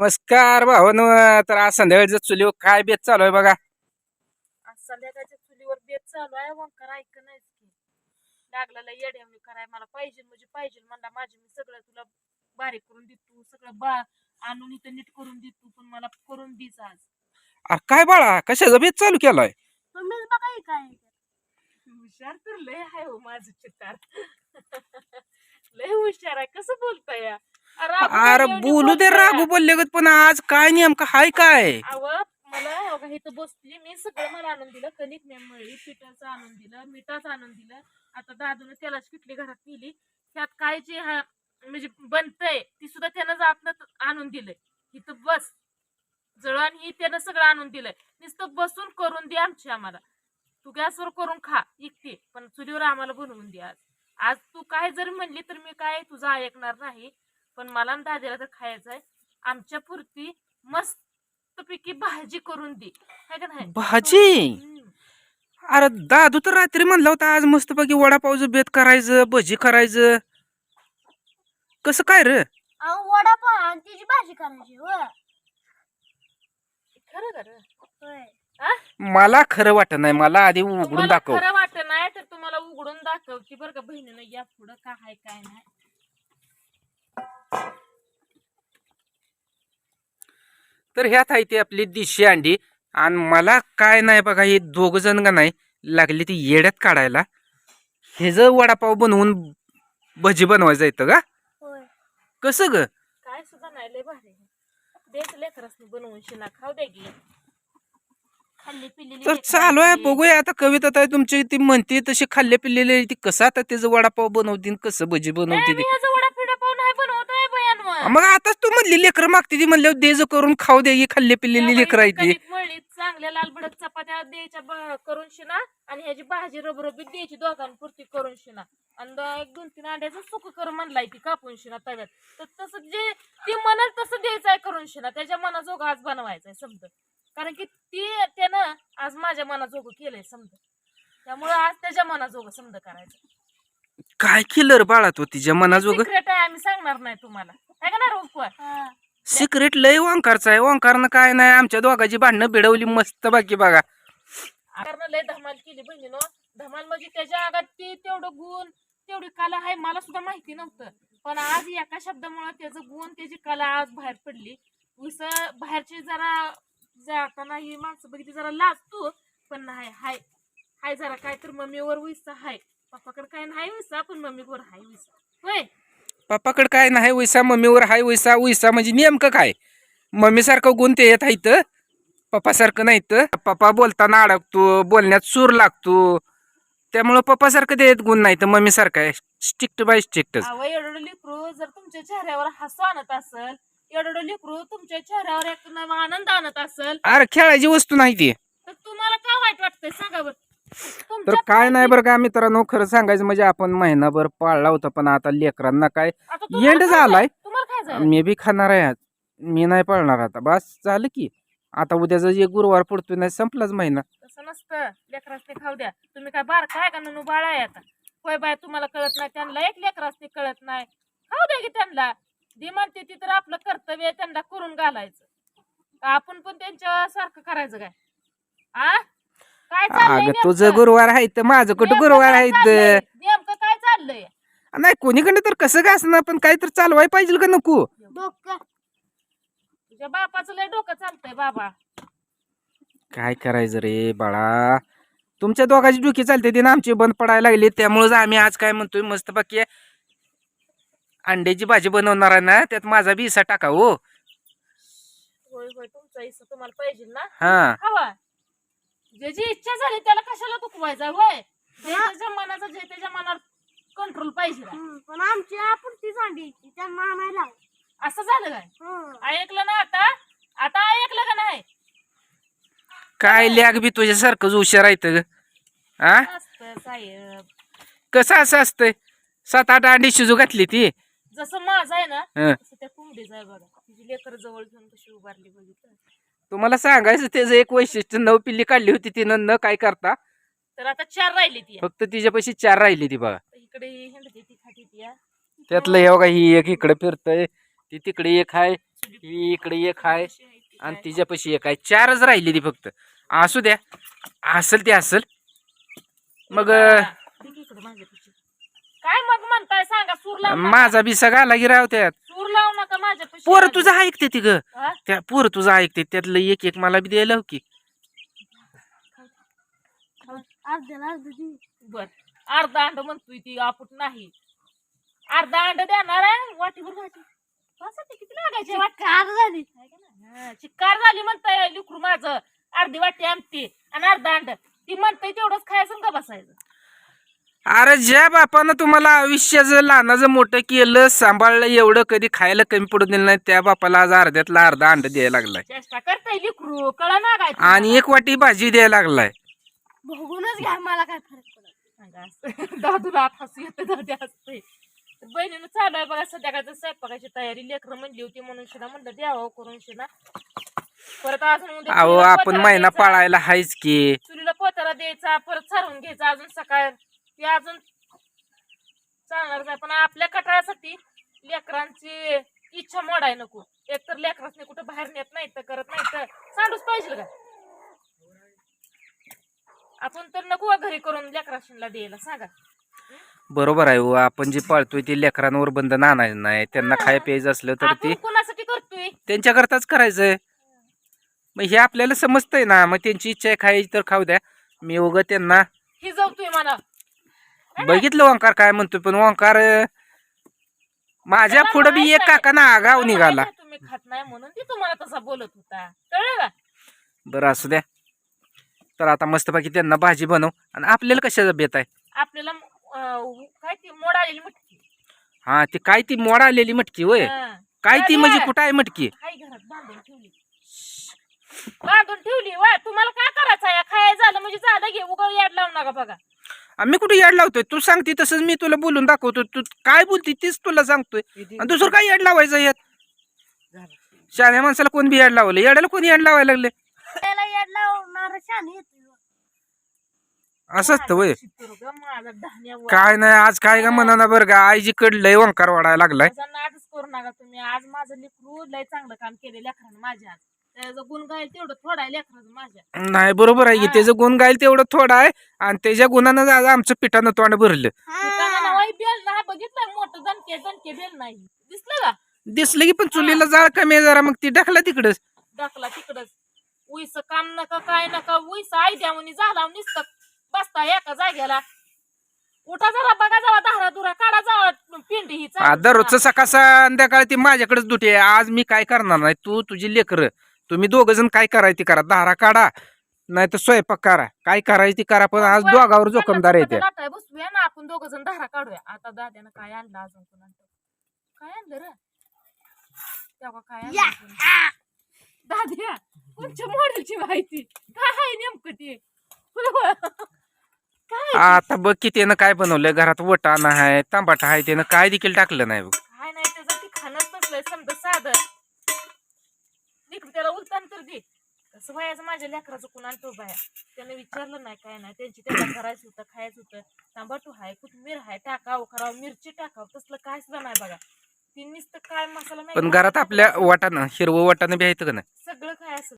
नमस्कार भावानो तर आज संध्याकाळचं चुलीवर काय बेत चालू आहे बघा. आज संध्याकाळच्या चुलीवर बेत चालू आहे वंकर ऐक नाहीच की. लागलेला येड्यावणी कराय मला पाहिजे म्हणजे पाहिजे म्हणला माझे मी सगळं तुला बारीक करून देतो सगळं बा आणून इथं नीट करून देतो पण मला करून दीच आज. अरे काय बाळा कशाचा बेत चालू केलाय? तुम्हीच बघा हे काय हुशार तर लय आहे हो माझं चित्तार लय हुशार आहे कसं बोलताय या? अरे बोलू दे. रागू बोलले गं, पण आज काय नेमकं हाय काय? अव मला अवघा इथं बसली मी सगळं मला आणून दिलं कणिक मी मळली पिठाचं आणून दिलं मिठाचं आणून दिलं. आता दादून त्यालाच किटली घरात नेली. त्यात काय जे हा म्हणजे बनतंय ती सुद्धा त्यानं जात आणून दिलंय. इथं बस. जळण ही त्यानं सगळं आणून दिलंय. नुसतं बसून करून दे आमची आम्हाला. तू गॅसवर करून खा इकते पण चुलीवर आम्हाला बनवून दे आज. आज तू काय जरी म्हणली तर मी काय तुझं ऐकणार नाही. पण मला दादाला तर खायचं आहे. आमच्या पुरती मस्त पैकी भाजी करून दे. है का नाही? भाजी? हम्म. अरे दादू तर रात्री म्हणला होता आज मस्त पैकी वडापावचं बेत करायचं भजी करायचं. कसं काय रे? अहो वडापाव आणि तिची भाजी करायची होय. खरं खरं होय. मला खरं वाटत नाही मला आधी उघडून तुम्हाला दाखव. खरं वाटत नाही तर तुम्हाला उघडून दाखव की बरं का बहिणीनं या पुढं काय आहे काय नाही. तर ह्यात आहे ती आपली दिशी अंडी. आणि मला काय नाही बघा हे दोघ जण का नाही लागली ती येड्यात काढायला. हे जर वडापाव बनवून भजी बनवायचं येतं का? कसं ग? काय सुद्धा नाही लय भारी द्यायचं लेकरसनी बनवून शिना खाऊ दे की. खाल्ली पिल्लेली तर चालू आहे. बघूया आता कविता ताई तुमची ती म्हणते तशी खाल्ले पिल्लेले ती कसं आता त्याचं वडापाव बनवते आणि कसं भजी नाही, मग आताच तू म्हणली लेकरं मागते ती म्हणल्यावर दे जो करून खाऊ दे ही खाल्ले पिल्लेली लेकरं आहे ती कणिक मळली चांगल्या लाल भडक चपात्या द्यायच्या ब- करून शिना आणि ह्याची भाजी रबरबीत द्यायची दोघांपुरती करून शिना. आणि द- एक दोन तीन अंड्याचं सुक कर म्हणलाय ती कापून शिना तव्यात. तर तसं जे ती म्हणाल तसं द्यायचं आहे करून शिना. त्याच्या मनाजोगं आज बनवायचंय समज. कारण की ती त्यानं आज माझ्या मनाजोगं केलंय समज. त्यामुळे आज त्याच्या मनाजोगं समज करायचं. काय केलं रे बाळा तो तिच्या मनाजोग सिक्रेट आहे आम्ही सांगणार नाही तुम्हाला. आहे का ना रोपवर. हा. सिक्रेट लय ओंकारचं आहे. ओंकारनं काय नाही आमच्या दोघाची भांडणं भिडवली मस्त बाकी बघा. कारण लय धमाल केली बहिणीनो धमाल म्हणजे त्याच्या आगात ती तेवढं गुण तेवढी कला आहे मला सुद्धा माहिती नव्हतं. पण आज एका शब्दामुळे त्याचं गुण त्याची कला आज बाहेर पडली. उस बाहेरची जरा जाताना ही माणसं बघितली जरा लाजतो पण नाही हाय हाय जरा काय तर मम्मीवर विसा हाय पप्पाकडे काय नाही विसा पण मम्मीवर हाय विसा. होय? पप्पाकडे काय नाही वैसा मम्मीवर हाय वैसा वैसा म्हणजे नेमकं काय? मम्मीसारखं गुण ते येत आहेत पप्पासारखं नाही तर पप्पा बोलताना अडकतो बोलण्यात सूर लागतो. त्यामुळं पप्पासारखं ते येत गुण नाही तर मम्मीसारखं आहे. स्ट्रिक्ट बाय स्ट्रिक्टच. एवढं लेकरू जर तुमच्या चेहऱ्यावर हसू आणत असल एवढं लेकरू तुमच्या चेहऱ्यावर एक नवा आनंद आणत असल अरे खेळायची वस्तू नाही ती. तर तुम्हाला काय वाईट वाटतंय? सांगा बरं. तर काय नाही बरं का मित्रांनो खरं सांगायचं म्हणजे आपण महिनाभर पाळला होता पण आता लेकरांना काय एंड झालाय. मी बी खाणार आहे आज. मी नाही पाळणार आता. बस झालं की. आता उद्याचा जे गुरुवार पडतोय नाही संपलाच महिना. तसं नसतं. लेकरासने खाऊ द्या. तुम्ही काय आहे का ननू बाळा आहे आता? होय बाय तुम्हाला कळत नाही. त्यांना एक लेकरासने कळत नाही. खाऊ द्या की त्यांना. म्हणते ती तर आपलं कर्तव्य आहे त्यांना करून घालायचं. आपण पण त्यांच्या सारखं करायचं काय? आ? काय चाललंय अगं नेमकं? तुझं गुरुवार आहे तर माझं कुठं नेमकं गुरुवार काय चाललंय? नेमकं काय चाललंय? नाही कोणीकडे तर कसं का असणार पण काही तर चालवाय पाहिजे का नको. डोकं. तुझ्या बापाचं लय डोकं चालतंय बाबा. काय करायचं रे बाळा? तुमच्या दोघांची डोकी चालते ते ना आमची बंद पडायला लागली त्यामुळेच आम्ही आज काय म्हणतोय मस्त बाकी अंड्याची भाजी बनवणार आहे ना त्यात माझा बी हिस्सा टाका हो. होय होय तुमचा हिस्सा तुम्हाला पाहिजे ना? हा. हवा ज्याची इच्छा झाली त्याला कशाला दुखवायचा होय? जे त्याच्या मनाचं जे त्याच्या मनावर कंट्रोल पाहिजे. हम्म, पण आमची आपुलती सांगायची त्यांना आणायला असं झालं काय? हम्म. ऐकलं ना आता? आता ऐकलं का नाही? काय लॅग बी तुझ्यासारखंच हुशार आहे ग. हा असतं साहेब. कसं असं असतंय? सात आठ अंडी शिजू घातली ती. जसं माझं आहे ना हं. तसं त्या कोंबडीचं आहे बघा. तिची लेकर जवळ घेऊन कशी उभारली बघितलं? तुम्हाला सांगायचं त्याचं एक वैशिष्ट्य नऊ पिल्ली काढली होती तिनं न काय करता तर आता चार राहिली ती फक्त तिच्यापाशी चार राहिली ती बघा इकडे हिंडते ती खाती ती हा. त्यातलं हे बघा ही एक इकडे फिरतय ती तिकडे एक आहे ही इकडे एक आहे कशी आहे ती आणि काय? तिच्यापाशी एक आहे चारच राहिली ती फक्त असू द्या असल ते असल मग हा, इकडं. काय मग म्हणताय? सांगा सूर लावू नका. माझा बी सगळा लागी राव त्यात सूर लावू नका माझ्या पोरं तुझं ऐकते ती ग. हा? त्या पोरं तुझं ऐकते त्यातलं एक एक मला बी द्यायला की. अर्ध्याला अर्ध दे. बर अर्धा अंड म्हणतोय ती आपुट नाही. अर्धा अंड देणार आहे वाटीभर भाजी त्यासाठी किती लागायचे? वाट कार झाली. हा, चिक्कार झाली म्हणताय लिकरू माझं. अर्धी वाटी आमटी आणि अर्धा अंड. ती म्हणताय तेवढंच खायचं आणि का बसायचं. अरे ज्या बापानं तुम्हाला आयुष्याचं लहानाचं मोठं केलं सांभाळलं एवढं कधी खायला कमी पडू दिलं नाही त्या बापाला आज अर्ध्यातला अर्धा अंड द्यायला लागलाय. चेष्टा करताय लिकरू कळा ना काय आणि एक वाटी भाजी द्यायला लागलाय. बघूनच घ्या मला काय फरक पडत दादूला आता हसू येतं दादी हसते बहिणीनं चालू आहे बघा संध्याकाळचं स्वयंपाकाची तयारी. लेकरं म्हणली होती म्हणून शिना म्हणलं द्यावं करून शिना. परत अजून उद्या अहो चुलीला आपण पोतारा महिना द्यायचा. पाळायला हायच की. चुलीला पोतारा द्यायचा परत सारून घ्यायचा अजून सकाळ ते अजून चालणारच आहे पण आपल्या कटाळासाठी लेकरांची इच्छा मोडाय नको. एकतर लेकरांनी कुठं बाहेर नेत नाही तर करत नाही तर सांडूच पाहिजे का? आपण तर नको घरी करून लेकराशीला द्यायला सांगा. बरोबर आहे हो. आपण जे पाळतोय ते लेकरांवर बंधन आणायचं नाही. त्यांना खाय प्यायचं असलं तर ते कोणासाठी करतोय? त्यांच्याकरताच करायचंय. मग हे आपल्याला समजतंय ना. मग त्यांची इच्छा आहे खायची तर खाऊ द्या. मी उगं त्यांना ही जवतोय मला बघितलं ओंकार काय म्हणतोय पण ओंकार माझ्या त्याला पुढे बी माहीत एक आहे. काका ना आगाव निघाला. माहीत आहे तुम्ही खात नाही म्हणून ती तुम्हाला तसा बोलत होता. कळलं का? बरं असू द्या. तर आता मस्तपैकी त्यांना भाजी बनव आणि आपल्याला कशाचा बेत आहे? आपल्याला अं, काय ती मोड आलेली मटकी. हा ती काय ती मोड आलेली मटकी वय हा. काय ती. म्हणजे कुठं आहे मटकी? हाय घरात बांधून ठेवली. बांधून ठेवली वा. तुम्हाला काय करायचं आहे? खाय झालं म्हणजे झालं घे. उगा याड लावू नका बघा. आम्ही कुठे याड लावतोय? तू सांगते तसंच मी तुला बोलून दाखवतो. तू काय बोलती तीच तुला सांगतोय. आणि दुसरं काय याड लावायचं यात? शाळ्या माणसाला कोण बी याड लावलं? याडाला कोण याड लावायला लागले? शान असं असतं वय. काय नाही आज काय का म्हणा बरं का आईजी कडलंय ओंकार वाढायला लागलाय. करू नका तुम्ही. आज माझं लेकरू लय चांगलं काम केले लेकरानं माझ्या आज त्याचं गुण गाईल तेवढं थोडं आहे लेकराचं माझ्या. नाही बरोबर आहे की. त्याचं गुण गाईल तेवढं थोडं आहे आणि त्याच्या गुणानं आज आमचं पिठानं तोंड भरलं. बेल ना बघितलं मोठं दणके दणके बेल नाही. दिसलं का? दिसलं की पण चुलीला जाळ कमी आहे जरा मग ती ढकला तिकडच. टाकला तिकडच. उईस काम नका काय नका उईस आई द्या म्हणे झाला नुसतं. बसता एका जाग्याला उठा जरा बघा जावा धारा दुरा काढा जावा पिंडी ही चालू दररोजचं सकाळ संध्याकाळ ती माझ्याकडेच दुटी आहे. आज मी काय करणार नाही? तू तुझी लेकर. तुम्ही दोघ जण काय करायची करा. दारा काढा. नाही तर स्वयंपाक करा. काय करायची करा. पण आज दोघावर जोखमदार येते लाटाय बसूया ना. आपण दोघ जण धारा काढूया. आता दाद्यानं काय आणलं अजून काय आणलं रे? तेव्हा काय आणलं. अजून? दाद्या कोणच्या मॉडेलची माहिती? काय आहे नेमकं ते? काय आता बघ की त्यानं काय बनवलंय. घरात वटाणा आहे तांबाटा आहे त्यानं काय देखील टाकलं नाही बघ. काय नाही त्याचं ती खाणच नसलंय समजा साधं. लेकरं त्याला उलतान तर दे. कसं व्हायचं माझ्या लेकराचं कुणा तो बाया? त्याने विचारलं नाही काय नाही. त्यांची त्याला करायचं होतं खायचं होतं. तांबाटू आहे कोथिंबीर आहे टाकावं करावं मिरची टाकावं तसलं काय सुद्धा नाही बघा. ती नुसतं काय मसाला पण घरात आपल्या वाटाणं हिरवं वाटाणं बी आहेत का नाही? सगळं काय असं